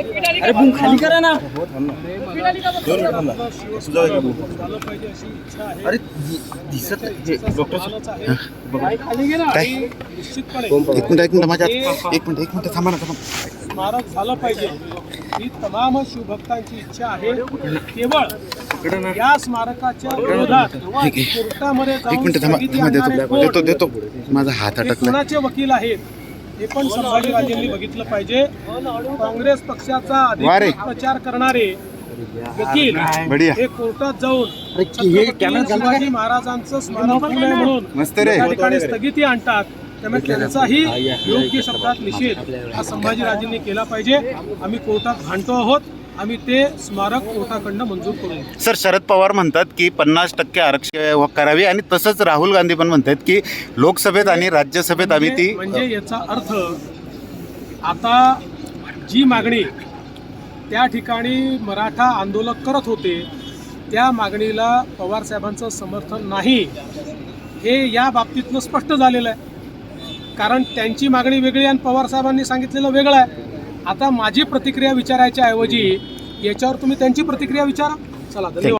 अरे बुम खाली करा ना. झालं पाहिजे अशी इच्छा आहे अरे दिसत नाही. हे, डॉक्टर खाली घे ना. काय? आणि निश्चितपणे एक मिनिट एक मिनिट माझ्या एक मिनिट एक मिनिट थांबा ना थांबा. स्मारक झालं पाहिजे. ही तमाम शिवभक्तांची इच्छा आहे. केवळ या स्मारकाच्या विरोधात कोर्टामध्ये एक जाऊन देतो देतो माझा हात अटकला कोणाचे वकील आहेत? हे पण संभाजीराजेंनी बघितलं पाहिजे. काँग्रेस पक्षाचा. अधिकृत प्रचार करणारे वकील बढिया. हे कोर्टात जाऊन हे? शिवाजी महाराजांचं स्मारक म्हणून त्या ठिकाणी स्थगिती आणतात. त्यामुळे त्यांचाही योग्य शब्दात निषेध हा संभाजीराजेंनी केला पाहिजे. आम्ही कोर्टात भांडतो आहोत. आम्ही ते स्मारक कोर्टाकडनं मंजूर करू सर शरद पवार म्हणतात की पन्नास टक्के आरक्षण करावे आणि तसंच राहुल गांधी पण म्हणतात की लोकसभेत आणि राज्यसभेत आम्ही ती म्हणजे म्हणजे याचा अर्थ आता जी मागणी त्या ठिकाणी मराठा आंदोलक करत होते त्या मागणीला पवार साहेबांचं समर्थन नाही हे या बाबतीतनं स्पष्ट झालेलं आहे. कारण त्यांची मागणी वेगळी आणि पवार साहेबांनी सांगितलेलं वेगळं आहे. आता माझी प्रतिक्रिया विचारायच्या ऐवजी याच्यावर तुम्ही त्यांची प्रतिक्रिया विचारा. चला धन्यवाद.